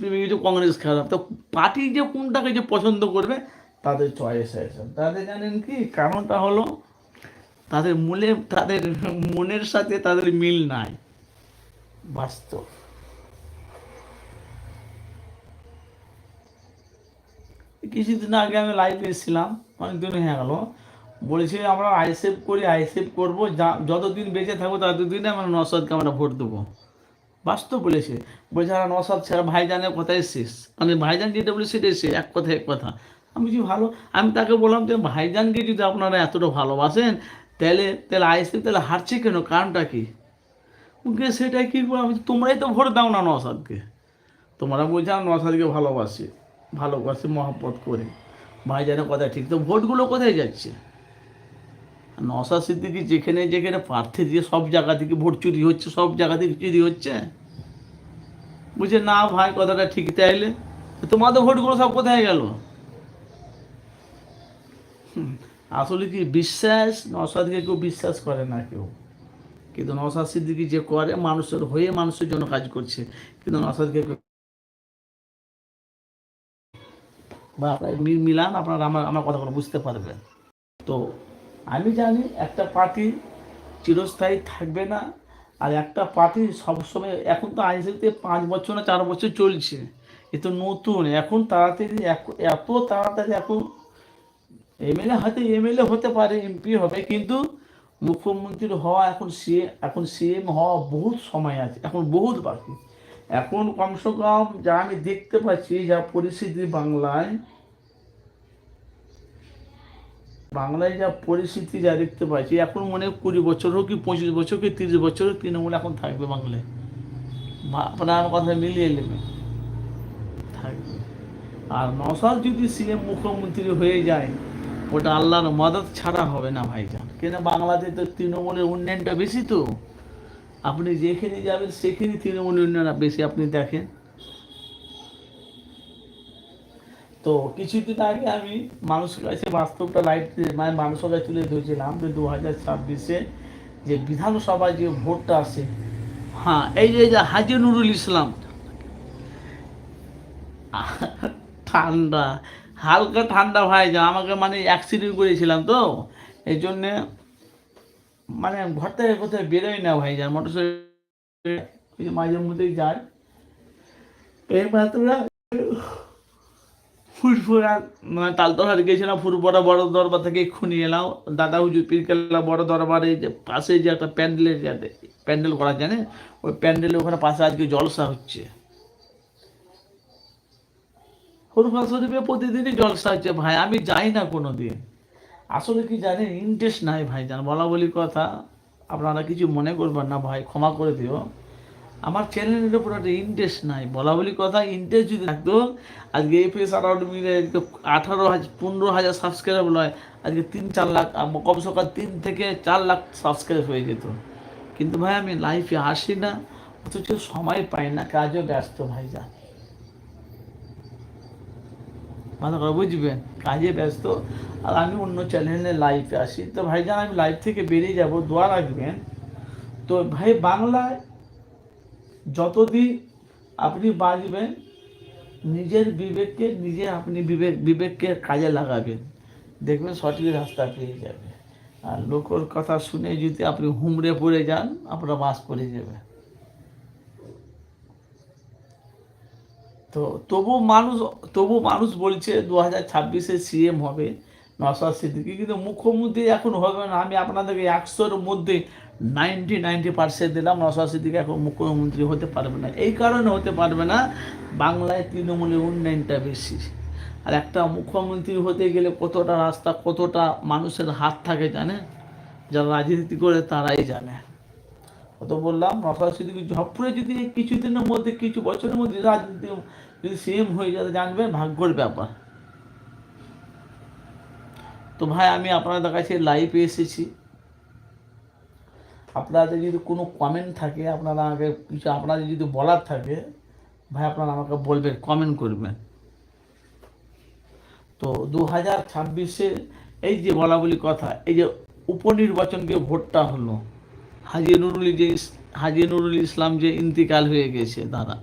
কিছু কংগ্রেস খারাপ তো পার্টি যে কোনটাকে যে পছন্দ করবে, তাদের চয়েস আছে। তাদের জানেন কি? কারণটা হলো, তাদের মূলে তাদের মনের সাথে তাদের মিল নাই। বাস্তব। কিছুদিন আগে আমি লাইভ এসেছিলাম অনেকদিন হয়ে গেল। বলেছি, আমরা আইসেফ করি আইসেফ করব, যা, যতদিন বেঁচে থাকব, ততদিনে আমরা নসাদকে আমরা ভোট দেবো। বাস্তব বলেছে। বলছে, আর নসাদ ছাড়া ভাইজানের কথাই শেষ। মানে ভাইজান যেটা বলে সেটাই শেষ এক কথা এক কথা। আমি বলছি ভালো? আমি তাকে বললাম যে ভাইজানকে যদি আপনারা এতটা ভালোবাসেন, তাহলে তাহলে আইসেফ তাহলে হারছে কেন? কারণটা কি? ওকে সেটাই কী আমি তোমরাই তো ভোট দাও না নসাদকে তোমরা বলছো আমি নসাদকে ভালোবাসি ভালোবাসি, মহব্বত করে। ভাইজানের কথা ঠিক, তো ভোটগুলো কোথায় যাচ্ছে? নশা সিদ্দিকি যেখানে যেখানে প্রার্থী দিয়ে সব জায়গা থেকে ভোট চুরি হচ্ছে, সব জায়গা থেকে চুরি হচ্ছে। বুঝছে না ভাই, কথাটা ঠিক তাইলে। তোমাদের ভোটগুলো সব কোথায় গেল? আসলে কি বিশ্বাস? নসাদকে কেউ বিশ্বাস করে না কেউ। কিন্তু নসাদ সিদ্দিকি যে করে, মানুষের হয়ে মানুষের জন্য কাজ করছে। কিন্তু নসাদকে বা মিলান, আপনারা আমার আমার কথাগুলো বুঝতে পারবেন। তো আমি জানি একটা পার্টি চিরস্থায়ী থাকবে না, আর একটা পার্টি সবসময়, এখন তো আইসিতে পাঁচ বছর না চার বছর চলছে, এ তো নতুন, এখন তাড়াতাড়ি এত তাড়াতাড়ি এখন এমএলএ হয়তো এমএলএ হতে পারে, এমপি হবে, কিন্তু মুখ্যমন্ত্রী হওয়া এখন সিএ এখন সিএম হওয়া বহুত সময় আছে, এখন বহুত বাকি। এখন কমসে কম যা আমি দেখতে পাচ্ছি, যা পরিস্থিতি বাংলায় বাংলায় যা পরিস্থিতি যা দেখতে পাচ্ছি, এখন মনে কুড়ি বছর হোক কি পঁচিশ বছর কি তিরিশ বছর হোক, তৃণমূল এখন থাকবে বাংলায়। আপনার কথা মিলিয়ে নেবে। থাকবে। আর নসাদ যদি সিএম মুখ্যমন্ত্রী হয়ে যায়, ওটা আল্লাহর মদত ছাড়া হবে না ভাইজান। কেন বাংলাতে তো তৃণমূলের উন্নয়নটা বেশি তো? আপনি যেখানে যাবেন, সেখানে তৃণমূল উন্নয়ন বেশি। আপনি দেখেন তো কিছুদিন আগে আমি মানুষের কাছে বাস্তবটা লাইভ মানে মানুষের কাছে তুলে ধরেছিলাম যে দু হাজার ছাব্বিশে যে বিধানসভায় যে ভোটটা আসে হ্যাঁ এই যে যে হাজি নুরুল ইসলাম। ঠান্ডা, হালকা ঠান্ডা ভাই, যা আমাকে মানে অ্যাক্সিডেন্ট করেছিলাম তো, এই জন্যে মানে ঘর থেকে কোথায় বেরোয় না ভাই যান মোটর সাইকেল মাঝে মধ্যেই যায়। এই মাত্র ফুটফুরা মানে তালতলার গেছিলাম ফুটবড়া বড় দরবার থেকে এক্ষুনি এলাম দাদা হুজুর পীর কেল্লা বড় দরবারে যে পাশে যে একটা প্যান্ডেলের যাতে প্যান্ডেল করা জানে ওই প্যান্ডেলের ওখানে পাশে আজকে জলসা হচ্ছে। হরফা শরীফে প্রতিদিনই জলসা হচ্ছে ভাই, আমি যাই না কোনো দিন আসলে কি জানেন ইন্টারেস্ট নাই ভাই, জান, বলা বলি কথা, আপনারা কিছু মনে করবেন না ভাই, ক্ষমা করে দিও। আমার চ্যানেলের উপর একটা ইন্টারেস্ট নাই। বলা বলি কথা ইন্টারেস্ট যদি থাকতো, আজকে এফএস আরাউন্ড মিলে আঠারো হাজার পনেরো হাজার সাবস্ক্রাইব নয়, আজকে তিন চার লাখ কম সকাল তিন থেকে চার লাখ সাবস্ক্রাইব হয়ে যেত। কিন্তু ভাই, আমি লাইফে আসি না, অথচ সময় পাই না, কাজও ব্যস্ত ভাই যা ভালো করে বুঝবেন? কাজে ব্যস্ত, আর আমি অন্য চ্যানেলে লাইভে আসি। তো ভাইজান আমি লাইভ থেকে বেরিয়ে যাব, দোয়া রাখবেন। তো ভাই, বাংলায় যতদিন আপনি বাঁচবেন, নিজের বিবেককে নিজে আপনি বিবেক, বিবেককে কাজে লাগাবেন। দেখবেন সঠিক রাস্তা পেয়ে যাবে। আর লোকের কথা শুনে যদি আপনি হুমড়ে পড়ে যান, আপনার বাস পড়ে যাবে তো তবু মানুষ তবু মানুষ বলছে, দু হাজার ছাব্বিশে সিএম হবে। নসাদ সিদ্দিকি কিন্তু মুখ্যমন্ত্রী এখন হবে না। আমি আপনাদেরকে একশোর মধ্যে নাইনটি নাইনটি পার্সেন্ট দিলাম। নসাদ সিদ্দিকি এখন মুখ্যমন্ত্রী হতে পারবে না। এই কারণে হতে পারবে না, বাংলায় তৃণমূলের উন্নয়নটা বেশি। আর একটা মুখ্যমন্ত্রী হতে গেলে কতটা রাস্তা, কতটা মানুষের হাত থাকে জানে যারা রাজনীতি করে তারাই জানে। কত বললাম নসাদ সিদ্দিকি ঝপড়ে যদি কিছুদিনের মধ্যে, কিছু বছরের মধ্যে রাজনীতি যদি সিএম হয়ে যায়, জানবেন ভাগ্যর ব্যাপার। তো ভাই, আমি আপনাদের কাছে লাইভে এসেছি। আপনাদের যদি কোনো কমেন্ট থাকে, আপনারা আমাকে কিছু, আপনাদের যদি বলার থাকে, ভাই, আপনারা আমাকে বলবেন কমেন্ট করবেন। তো দু হাজার ছাব্বিশে এই যে বলা বলি কথা, এই যে উপনির্বাচনকে ভোটটা হলো হাজি নুরুল যে হাজি নুরুল ইসলাম যে ইন্তিকাল হয়ে গেছে দাদা